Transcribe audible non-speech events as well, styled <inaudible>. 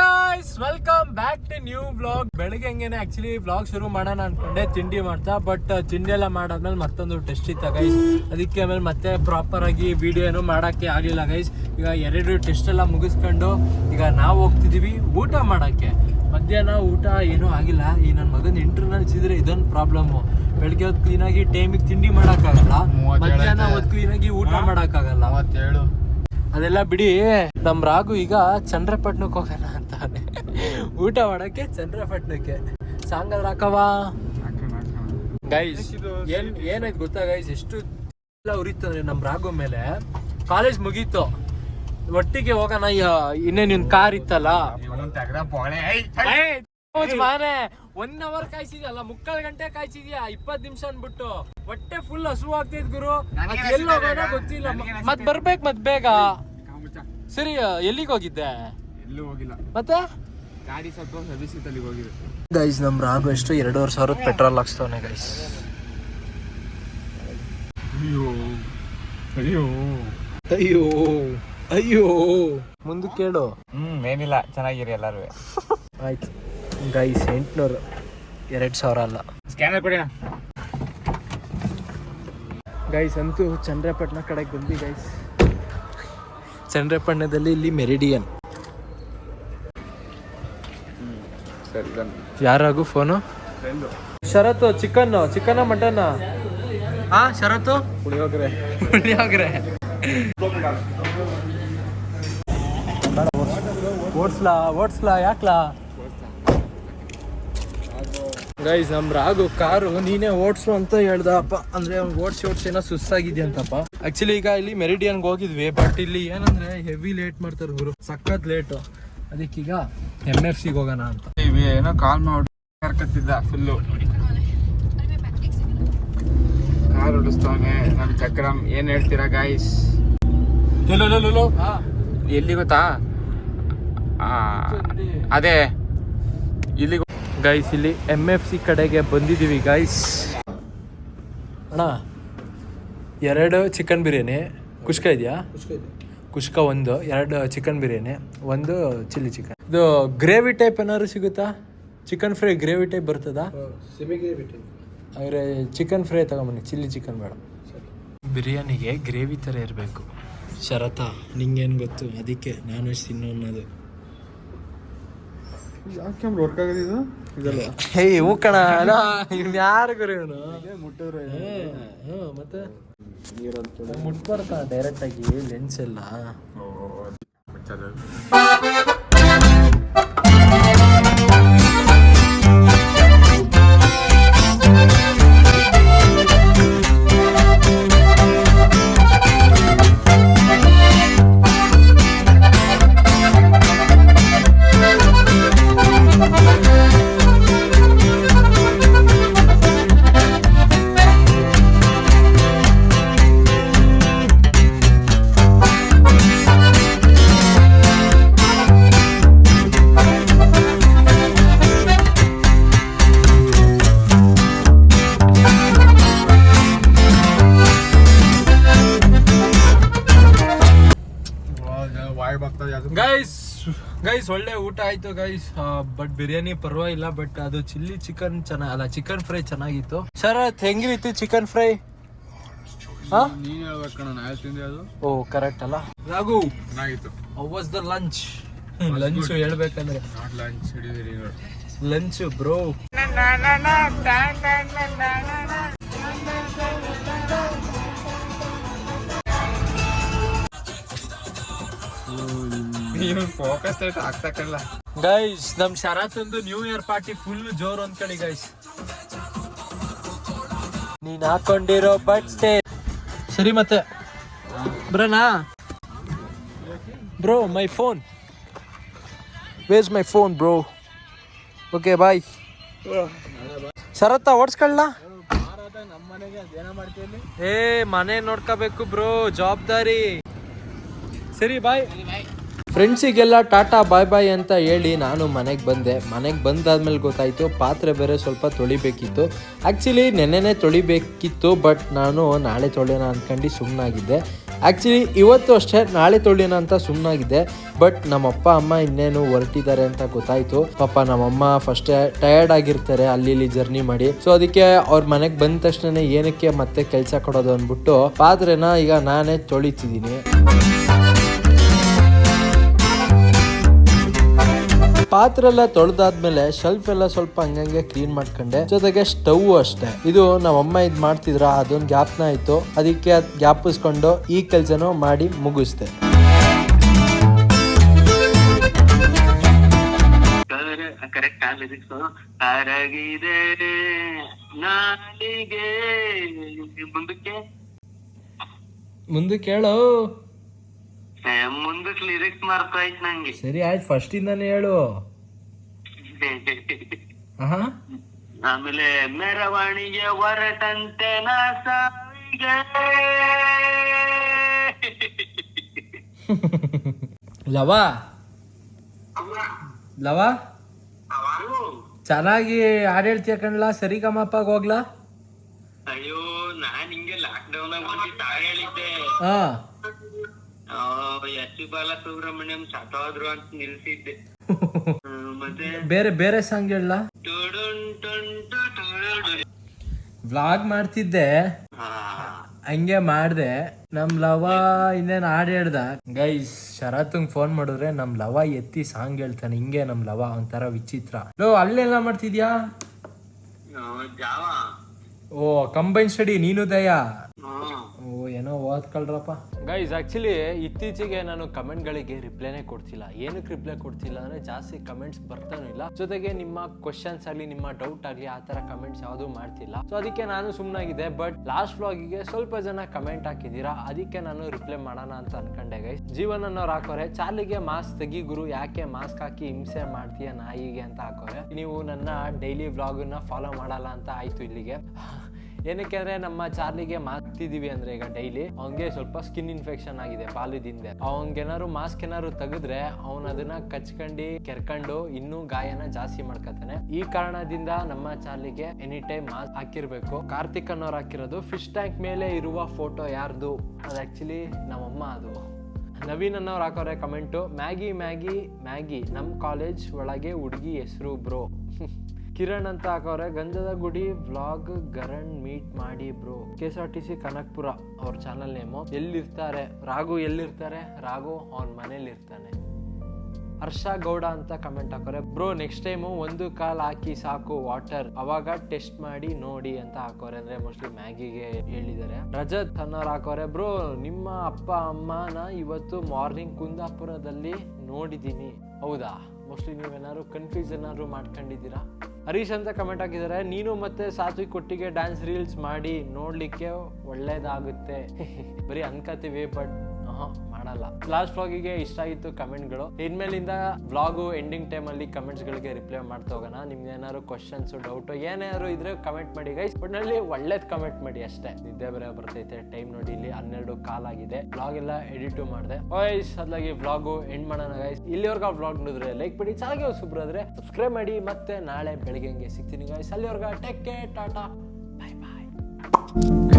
Guys welcome back to new blog ಬೆಳಗ್ಗೆ ಹಂಗೇನೆ actually blog ಶುರು ಮಾಡೋಣ ಅನ್ಕೊಂಡೆ ತಿಂಡಿ ಮಾಡ್ತಾ ಬಟ್ ತಿಂಡಿ ಎಲ್ಲ ಮಾಡಾದ್ಮೇಲೆ ಮತ್ತೊಂದು ಟೆಸ್ಟ್ ಇತ್ತ ಗೈಸ್ ಅದಕ್ಕೆ ಆಮೇಲೆ ಮತ್ತೆ ಪ್ರಾಪರ್ ಆಗಿ ವಿಡಿಯೋ ಏನು ಮಾಡಕ್ಕೆ ಆಗಲಿಲ್ಲ ಗೈಸ್ ಈಗ ಎರಡು ಟೆಸ್ಟ್ ಎಲ್ಲ ಮುಗಿಸ್ಕೊಂಡು ಈಗ ನಾವು ಹೋಗ್ತಿದೀವಿ ಊಟ ಮಾಡಕ್ಕೆ. ಮಧ್ಯಾಹ್ನ ಊಟ ಏನೂ ಆಗಿಲ್ಲ. ಈ ನನ್ನ ಮಗನ ಇಂಟರ್ನಲ್ಸ್ ಇದ್ರೆ ಇದೊಂದು ಪ್ರಾಬ್ಲಮ್ ಬೆಳಗ್ಗೆ ಹೊತ್ತು ಕ್ಲೀನಾಗಿ ಟೈಮಿಗೆ ತಿಂಡಿ ಮಾಡೋಕ್ಕಾಗಲ್ಲ. ಮಧ್ಯಾಹ್ನ. ಹೊತ್ತು ಕ್ಲೀನಾಗಿ ಊಟ ಮಾಡೋಕ್ಕಾಗಲ್ಲ. ಅದೆಲ್ಲ ಬಿಡಿ. ನಮ್ ರಾಘು ಈಗ ಚಂದ್ರಪಟ್ಟಣಕ್ಕೆ ಹೋಗೋಣ ಅಂತಾನೆ. ಊಟ ಮಾಡಕ್ಕೆ ಚಂದ್ರಪಟ್ಟಣಕ್ಕೆ ಸಾಂಗಲ್ ರಾಕವಾ ಗೈಸ್ ಏನ್ ಏನಾಯ್ತು ಗೊತ್ತಾ ಗೈಸ್ ಎಷ್ಟು ಎಲ್ಲ ಉರಿತು ಅಂದ್ರೆ ನಮ್ ರಾಘು ಮೇಲೆ. ಕಾಲೇಜ್ ಮುಗೀತು. ಒಟ್ಟಿಗೆ ಹೋಗೋಣ ಇನ್ನೇ ನಿನ್ ಕಾರ್ ಇತ್ತಲ್ಲ? ಮಾನೆ. ಒನ್ ಅವರ್ ಕಾಯಿಸಿದ್ಯಲ್ಲ ಮುಕ್ಕಾಲ್ ಗಂಟೆ ಕಾಯ್ಸಿದ್ಯಾ? ಇಪ್ಪತ್ ನಿಮಿಷ ಅನ್ಬಿಟ್ಟು ಹೊಟ್ಟೆ ಫುಲ್ ಹಸು ಆಗ್ತೈತ್ ಗುರು. ಎಲ್ಲಿ ಹೋಗೋಣ ಗೊತ್ತಿಲ್ಲ. ಮತ್ ಬರ್ಬೇಕು ಮತ್ ಬೇಗ. ಸರಿ ಎಲ್ಲಿಗೆ ಹೋಗಿದ್ದೆ? ಎಲ್ಲೂ ಹೋಗಿಲ್ಲ. ಮತ್ತೆ? ಗಾಡಿ ಸ್ವಲ್ಪ ಸರ್ವಿಸ್ ಅಲ್ಲಿ ಹೋಗಿದೆ ಗೈಸ್ ನಮ್ ರಾಗು ಎಷ್ಟು? ಎರಡೂವರೆ ಸಾವಿರದ ಪೆಟ್ರೋಲ್ ಹಾಕ್ಸ್ತವನೆ ಗೈಸ್ ಅಯ್ಯೋ ಅಯ್ಯೋ ಅಯ್ಯೋ ಅಯ್ಯೋ. ಮುಂದೆ ಕೇಳು. ಹ್ಮ್ ಏನಿಲ್ಲ ಚೆನ್ನಾಗಿರಿ ಎಲ್ಲಾರು <laughs> ಆಯ್ತು. ಗೈಸ್ ಎಂಟುನೂರು. ಎರಡು ಸಾವಿರ ಅಲ್ಲ. ಸ್ಕ್ಯಾನರ್ ಕೊಡಿ ಗೈಸ್ ಅಂತೂ ಚಂದ್ರಪಟ್ಟಣ ಕಡೆಗೆ ಬಂದ್ವಿ ಗೈಸ್. ಚಂದ್ರಪಟ್ಟಣದಲ್ಲಿ ಇಲ್ಲಿ Meridian. ಯಾರಾಗು phone? Sharath Sharath chicken chicken mutton ಹಾ ಶರತ್ತು? ಪುಳಿಯೋಗರೆ. ಪುಳಿಯೋಗರೆ. ಓಡ್ಸ್ಲಾ ಓಡ್ಸ್ಲಾ ಯಾಕ್ಲಾ? ಗೈಸ್ ನಮ್ ರಾಗು ಕಾರು ನೀನೇ ಓಡ್ಸು ಅಂತ ಹೇಳ್ದಪ್ಪ. ಅಂದ್ರೆ ಅವ್ನ್ ಓಡ್ಸಿ ಓಡ್ಸಿ ಏನೋ ಸುಸ್ತಾಗಿದ್ಯಂತಪ್ಪ ಆಕ್ಚುಲಿ ಈಗ ಇಲ್ಲಿ ಮೆರಿಡಿಯನ್ಗೆ ಹೋಗಿದ್ವಿ ಬಟ್ ಇಲ್ಲಿ ಏನಂದ್ರೆ ಹೆವಿ ಲೇಟ್ ಮಾಡ್ತಾರೆ ಗುರು. ಸಖತ್ ಲೇಟು ಅದಕ್ಕೀಗ ಎಂ ಎಫ್ ಸಿಗೆ ಹೋಗೋಣ ಅಂತ. ಏನೋ ಕಾಲ್ ಮಾಡಿ. ಕರ್ಕತ್ತಿದ್ದ ಫುಲ್ಲು ಕಾರ್ ಓಡಿಸ್ತವನೆ ನಮ್ ಚಕ್ರಮ್ ಏನ್ ಹೇಳ್ತೀರಾ ಗಾಯ್ಸ್ ಎಲ್ಲಿ ಗೊತ್ತಾ? ಅದೇ. ಇಲ್ಲಿ ಗೈಸ್ ಇಲ್ಲಿ ಎಂ ಎಫ್ ಸಿ ಕಡೆಗೆ ಬಂದಿದ್ದೀವಿ ಗೈಸ್ ಅಣ್ಣ ಎರಡು ಚಿಕನ್ ಬಿರಿಯಾನಿ. ಕುಷ್ಕ ಇದೆಯಾ? ಕುಷ್ಕ ಒಂದು ಎರಡು ಚಿಕನ್ ಬಿರಿಯಾನಿ ಒಂದು ಚಿಲ್ಲಿ ಚಿಕನ್ ಇದು ಗ್ರೇವಿ ಟೈಪ್ ಏನಾದ್ರು ಸಿಗುತ್ತಾ? ಚಿಕನ್ ಫ್ರೈ ಗ್ರೇವಿ ಟೈಪ್ ಬರ್ತದಾ? ಹಾಗಾದ್ರೆ ಚಿಕನ್ ಫ್ರೈ ತಗೊಂಬನ್ನಿ ಚಿಲ್ಲಿ ಚಿಕನ್ ಬೇಡ. ಬಿರಿಯಾನಿಗೆ ಗ್ರೇವಿ ಥರ ಇರಬೇಕು. ಶರತ ನಿಂಗೇನು ಗೊತ್ತು? ಅದಕ್ಕೆ ನಾನ್ ವೆಜ್ ತಿನ್ನೋ ಅನ್ನೋದು ಯಾಕೆ ವರ್ಕ್ ಇದಲ್ಲ? ಹೇ ಕಣ. ಇವ್ನು ಯಾರು ಗುರು ಇವನು? ಮುಟ್ಟಿದ್ರೆ ಮತ್ತೆ? ಮುಟ್ಬಾರ್ದ ಡೈರೆಕ್ಟ್ ಆಗಿ ಲೆನ್ಸ್ ಎಲ್ಲ. ಗೈಸ್ ಗೈಸ್ ಒಳ್ಳೆ ಊಟ ಆಯ್ತು ಗೈಸ್ ಬಟ್ ಬಿರಿಯಾನಿ ಪರವಾಗಿಲ್ಲ ಬಟ್ ಅದು ಚಿಲ್ಲಿ ಚಿಕನ್ ಚೆನ್ನಾಗಿ ಅಲ್ಲ ಚಿಕನ್ ಫ್ರೈ ಚೆನ್ನಾಗಿತ್ತು. ಶರತ್ ಹೆಂಗಿತ್ತು ಚಿಕನ್ ಫ್ರೈ? ಓ ಕರೆಕ್ಟ್ ಅಲ್ಲ? ರಾಘು ಚೆನ್ನಾಗಿತ್ತು. ವಾಸ್ ದ ಲಂಚ್ ಲಂಚ್ ಹೇಳ್ಬೇಕಂದ್ರೆ. Not lunch ಹಿಡಿದಿರಿ lunch bro guys ನಮ್ ಶರತ್ ಒಂದು ನ್ಯೂ ಇಯರ್ ಪಾರ್ಟಿ ಫುಲ್ ಜೋರ್ ಅನ್ಕೊಳ್ಳಿ ಗೈಸ್ ನೀನ್ ಹಾಕೊಂಡಿರೋ ಬಟ್ಟೆ. ಸರಿ ಮತ್ತೆ. ಬ್ರನಾ? Bro, my phone. Where's my phone bro okay bye ಶರತ್ತ ಓಡಿಸ್ಕೊಳ್ಳ ಏ, ಮನೆ ನೋಡ್ಕೋಬೇಕು ಬ್ರೋ ಜವಾಬ್ದಾರಿ. ಸರಿ ಬಾಯ್ ಫ್ರೆಂಡ್ಸಿಗೆಲ್ಲ ಟಾಟಾ ಬಾಯ್ ಬಾಯ್ ಅಂತ ಹೇಳಿ ನಾನು ಮನೆಗೆ ಬಂದೆ. ಮನೆಗೆ ಬಂದಾದ್ಮೇಲೆ ಗೊತ್ತಾಯಿತು, ಪಾತ್ರೆ ಬೇರೆ ಸ್ವಲ್ಪ ತೊಳಿಬೇಕಿತ್ತು. ಆ್ಯಕ್ಚುಲಿ ನೆನ್ನೆನೇ ತೊಳಿಬೇಕಿತ್ತು ಬಟ್ ನಾನು ನಾಳೆ ತೊಳೆಯೋಣ ಅಂದ್ಕೊಂಡು ಸುಮ್ಮನಾಗಿದ್ದೆ ಆ್ಯಕ್ಚುಲಿ ಇವತ್ತು ಅಷ್ಟೇ ನಾಳೆ ತೊಳೆಯೋಣ ಅಂತ ಸುಮ್ಮನಾಗಿದ್ದೆ ಬಟ್ ನಮ್ಮಪ್ಪ, ಅಮ್ಮ ಇನ್ನೇನು ಹೊರಟಿದ್ದಾರೆ ಅಂತ ಗೊತ್ತಾಯಿತು. ಪಾಪ ನಮ್ಮಮ್ಮ ಫಸ್ಟೇ ಟಯರ್ಡ್ ಆಗಿರ್ತಾರೆ, ಅಲ್ಲಿ ಇಲ್ಲಿ ಜರ್ನಿ ಮಾಡಿ. ಸೊ ಅದಕ್ಕೆ ಅವ್ರ ಮನೆಗೆ ಬಂದ ತಕ್ಷಣ ಏನಕ್ಕೆ ಮತ್ತೆ ಕೆಲಸ ಕೊಡೋದು ಅಂದ್ಬಿಟ್ಟು ಪಾತ್ರೆನ ಈಗ ನಾನೇ ತೊಳಿತಿದ್ದೀನಿ. ಪಾತ್ರೆ ಎಲ್ಲ ತೊಳೆದಾದ್ಮೇಲೆ ಶೆಲ್ಫ್ ಎಲ್ಲ ಸ್ವಲ್ಪ ಹಂಗಂಗೆ ಕ್ಲೀನ್ ಮಾಡ್ಕೊಂಡೆ. ಜೊತೆಗೆ ಸ್ಟವ್ ಅಷ್ಟೇ. ಇದು ನಮ್ಮಅಮ್ಮ ಇದ್ ಮಾಡ್ತಿದ್ರ ಅದೊಂದು ಗ್ಯಾಪ್ನ ಆಯ್ತು ಅದಕ್ಕೆ ಅದ್ ಗ್ಯಾಪಿಸ್ಕೊಂಡು ಈ ಕೆಲಸನೂ ಮಾಡಿ ಮುಗಿಸ್ದೆ. ಕರೆಕ್ಟ್ ಲಿರಿಕ್ಸ್ ಕರಗಿದೆ ನಾಲಿಗೆ ಮುಂದಕ್ಕೆ? ಮುಂದೆ ಕೇಳು ಲಿರಿಕ್ ಮುಂದಕ್ಕೆ ಆಯ್ತು ನಂಗೆ. ಸರಿ ಆಯ್ತು ಫಸ್ಟ್ ಇಂದಾನೆ ಹೇಳು. <laughs> ಆಹಾ. ಆಮೇಲೆ ಮೆರವಣಿಗೆ ಹೊರಟಂತೆ ನಾ ಸಾವಿಗೆ <laughs> ಲವ. ಲವ. ಚೆನ್ನಾಗಿ ಹಾಡು ಹೇಳ್ತೀಯ ಕಣ್ಲಾ? ಸರಿ ಕಮಪ್ಪಾಗ ಹೋಗ್ಲಾ? ಅಯ್ಯೋ ನಾನ್ ಹಿಂಗೆ ಲಾಕ್ ಡೌನ್ ಆಗಿ ಹೇಳಿದ್ದೆ. ಹಾ. ಎಸ್ ಪಿ ಬಾಲಸುಬ್ರಹ್ಮಣ್ಯಂ ಸತ್ತೋದ್ರು ಅಂತ ನಿಲ್ಸಿದ್ದೆ. <laughs> ಮತ್ತೆ ಬೇರೆ ಬೇರೆ ಸಾಂಗ್ ಹೇಳ ವ್ಲಾಗ್ ಮಾಡ್ತಿದ್ದೆ. ಹಂಗೆ ಮಾಡ್ದೆ. ನಮ್ ಲವ ಇನ್ನೇನ್ ಹಾಡ್ ಹೇಳ್ದ? ಗೈಸ್ ಶರತ್ ಫೋನ್ ಮಾಡಿದ್ರೆ ನಮ್ ಲವ ಎತ್ತಿ ಸಾಂಗ್ ಹೇಳ್ತಾನೆ. ಹಿಂಗೆ ನಮ್ ಲವ ಒಂಥರ ವಿಚಿತ್ರ. ಲೋ ಅಲ್ಲೆಲ್ಲ ಮಾಡ್ತಿದ್ಯಾ? ಓ ಕಂಬೈನ್ ಸ್ಟಡಿ ನೀನು ದಯಾ? ಓ ಏನೋ ಓದ್ಕೊಳ್ರಪ್ಪ. ಗೈಸ್ ಆಕ್ಚುಲಿ ಇತ್ತೀಚೆಗೆ ನಾನು ಕಮೆಂಟ್ಗಳಿಗೆ ರಿಪ್ಲೈನೇ ಕೊಡ್ತಿಲ್ಲ. ಏನಕ್ಕೆ ರಿಪ್ಲೈ ಕೊಡ್ತಿಲ್ಲ ಅಂದ್ರೆ ಜಾಸ್ತಿ ಕಮೆಂಟ್ಸ್ ಬರ್ತಾನೂ ಇಲ್ಲ. ಜೊತೆಗೆ ನಿಮ್ಮ ಕ್ವಶನ್ಸ್ ಆಗಲಿ ನಿಮ್ಮ ಡೌಟ್ ಆಗಲಿ ಆ ಥರ ಕಮೆಂಟ್ಸ್ ಯಾವುದೂ ಮಾಡ್ತಿಲ್ಲ. ಸೊ ಅದಕ್ಕೆ ನಾನು ಸುಮ್ಮನಾಗಿದೆ ಬಟ್ ಲಾಸ್ಟ್ ವ್ಲಾಗಿಗೆ ಸ್ವಲ್ಪ ಜನ ಕಮೆಂಟ್ ಹಾಕಿದ್ದೀರಾ? ಅದಕ್ಕೆ ನಾನು ರಿಪ್ಲೈ ಮಾಡೋಣ ಅಂತ ಅನ್ಕೊಂಡೆ ಗೈಸ್ ಜೀವನ ಅನ್ನೋರು ಹಾಕೋರೆ ಚಾರ್ಲಿಗೆ ಮಾಸ್ಕ್ ತೆಗಿ ಗುರು ಯಾಕೆ ಮಾಸ್ಕ್ ಹಾಕಿ ಹಿಂಸೆ ಮಾಡ್ತೀಯ ನಾಯಿಗೆ ಅಂತ ಹಾಕೋರೆ. ನೀವು ನನ್ನ ಡೈಲಿ ವ್ಲಾಗನ್ನ ಫಾಲೋ ಮಾಡಲ್ಲ ಅಂತ ಆಯ್ತು ಇಲ್ಲಿಗೆ. ಏನಕ್ಕೆ ಅಂದ್ರೆ ನಮ್ಮ ಚಾರ್ಲಿಗೆ ಮಾಸ್ತಿದೀವಿ ಅಂದ್ರೆ ಈಗ ಡೈಲಿ ಅವ್ನಿಗೆ ಸ್ವಲ್ಪ ಸ್ಕಿನ್ ಇನ್ಫೆಕ್ಷನ್ ಆಗಿದೆ ಪಾಲಿದಿಂದ. ಅವ್ನಿಗೇನಾದ್ರು ಮಾಸ್ಕ್ ಏನಾದ್ರು ತೆಗೆದ್ರೆ ಅವನು ಅದನ್ನ ಕಚ್ಕಂಡು, ಕೆರ್ಕೊಂಡು ಇನ್ನೂ ಗಾಯನ ಜಾಸ್ತಿ ಮಾಡ್ಕತಾನೆ. ಈ ಕಾರಣದಿಂದ ನಮ್ಮ ಚಾರ್ಲಿಗೆ ಎನಿ ಟೈಮ್ ಮಾಸ್ಕ್ ಹಾಕಿರ್ಬೇಕು. ಕಾರ್ತಿಕ್ ಅನ್ನೋರು ಹಾಕಿರೋದು ಫಿಶ್ ಟ್ಯಾಂಕ್ ಮೇಲೆ ಇರುವ ಫೋಟೋ ಯಾರ್ದು? ಅದು ಆಕ್ಚುಲಿ ನಮ್ಮಮ್ಮ ಅದು. ನವೀನ್ ಅನ್ನೋರು ಹಾಕೋರೆ ಕಮೆಂಟು ಮ್ಯಾಗಿ ಮ್ಯಾಗಿ ಮ್ಯಾಗಿ ನಮ್ಮ ಕಾಲೇಜ್ ಒಳಗೆ ಹುಡುಗಿ ಹೆಸರು ಬ್ರೋ <laughs> ಕಿರಣ್ ಅಂತ ಹಾಕವ್ರೆ ಗಂಧದ ಗುಡಿ ವ್ಲಾಗ್ ಗರಣ್ ಮೀಟ್ ಮಾಡಿ bro. K S R T C Kanakapura ಅವ್ರ ಚಾನಲ್ ನೇಮು. ಎಲ್ಲಿರ್ತಾರೆ? ರಾಘು ಎಲ್ಲಿರ್ತಾರೆ? ರಾಘು ಅವ್ನ ಮನೇಲಿ ಇರ್ತಾನೆ ಹರ್ಷ ಗೌಡ ಅಂತ ಕಮೆಂಟ್ ಹಾಕೋರೆ. ಬ್ರೋ ನೆಕ್ಸ್ಟ್ ಟೈಮು ಒಂದು ಕಾಲ್ ಹಾಕಿ ಸಾಕು ವಾಟರ್. ಅವಾಗ ಟೆಸ್ಟ್ ಮಾಡಿ ನೋಡಿ ಅಂತ ಹಾಕೋರೆ ಅಂದ್ರೆ ಮೋಸ್ಟ್ಲಿ ಮ್ಯಾಗಿಗೆ ಹೇಳಿದ್ದಾರೆ. ರಜತ್ ಅನ್ನೋರು ಹಾಕೋರೆ. ಬ್ರೋ, ನಿಮ್ಮ ಅಪ್ಪ ಅಮ್ಮನ ಇವತ್ತು ಮಾರ್ನಿಂಗ್ ಕುಂದಾಪುರದಲ್ಲಿ ನೋಡಿದ್ದೀನಿ. ಹೌದಾ? ಮೋಸ್ಟ್ಲಿ ನೀವೇನಾದ್ರು ಕನ್ಫ್ಯೂಸ್ ಏನಾದ್ರು ಮಾಡ್ಕೊಂಡಿದ್ದೀರಾ? ಹರೀಶ್ ಅಂತ ಕಮೆಂಟ್ ಹಾಕಿದ್ದಾರೆ ನೀನು ಮತ್ತೆ ಸಾತ್ವಿಕ್ ಕೊಟ್ಟಿಗೆ ಡ್ಯಾನ್ಸ್ ರೀಲ್ಸ್ ಮಾಡಿ ನೋಡ್ಲಿಕ್ಕೆ ಒಳ್ಳೇದಾಗುತ್ತೆ. <laughs> ಬರೀ ಅನ್ಕೋತೀವಿ ಬಟ್ ಮಾಡಲ್ಲ. ಲಾಸ್ಟ್ ವ್ಲಾಗಿಗೆ ಇಷ್ಟ ಆಗಿತ್ತು ಕಮೆಂಟ್ಗಳು. ಇನ್ಮೇಲಿಂದ ವ್ಲಾಗು ಎಂಡಿಂಗ್ ಟೈಮಲ್ಲಿ ಕಮೆಂಟ್ಸ್ಗಳಿಗೆ ರಿಪ್ಲೈ ಮಾಡ್ತಾ ಹೋಗೋಣ. ನಿಮ್ಗೆ ಏನಾದ್ರು ಕ್ವಶನ್ಸ್ ಡೌಟ್ ಏನಾದ್ರು ಇದ್ರೆ ಕಮೆಂಟ್ ಮಾಡಿ ಗೈಸ್ ಒಟ್ಟಿನಲ್ಲಿ ಒಳ್ಳೇದು ಕಮೆಂಟ್ ಮಾಡಿ ಅಷ್ಟೇ. ನಿದ್ದೆ ಬೇರೆ ಬರ್ತೈತೆ. ಟೈಮ್ ನೋಡಿ ಇಲ್ಲಿ ಹನ್ನೆರಡು ಆಗಿದೆ. ವ್ಲಾಗ್ ಎಲ್ಲ ಎಡಿಟ್ ಮಾಡಿದೆ. ವಾಯ್ಸ್ ಅದಾಗಿ ವ್ಲಾಗು ಎಂಡ್ ಮಾಡೋಣ ಗೈಸ್ ಇಲ್ಲಿವರೆಗೂ ವ್ಲಾಗ್ ನೋಡಿದ್ರೆ ಲೈಕ್ ಮಾಡಿ. ಚೆನ್ನಾಗಿ ಸುಬ್ರಾದ್ರೆ ಸಬ್ಸ್ಕ್ರೈಬ್ ಮಾಡಿ. ಮತ್ತೆ ನಾಳೆ ಬೆಳಗ್ಗೆ ಹಂಗೆ ಸಿಗ್ತೀನಿ guys ಅಲ್ಲಿವರ್ಗ take care tata bye bye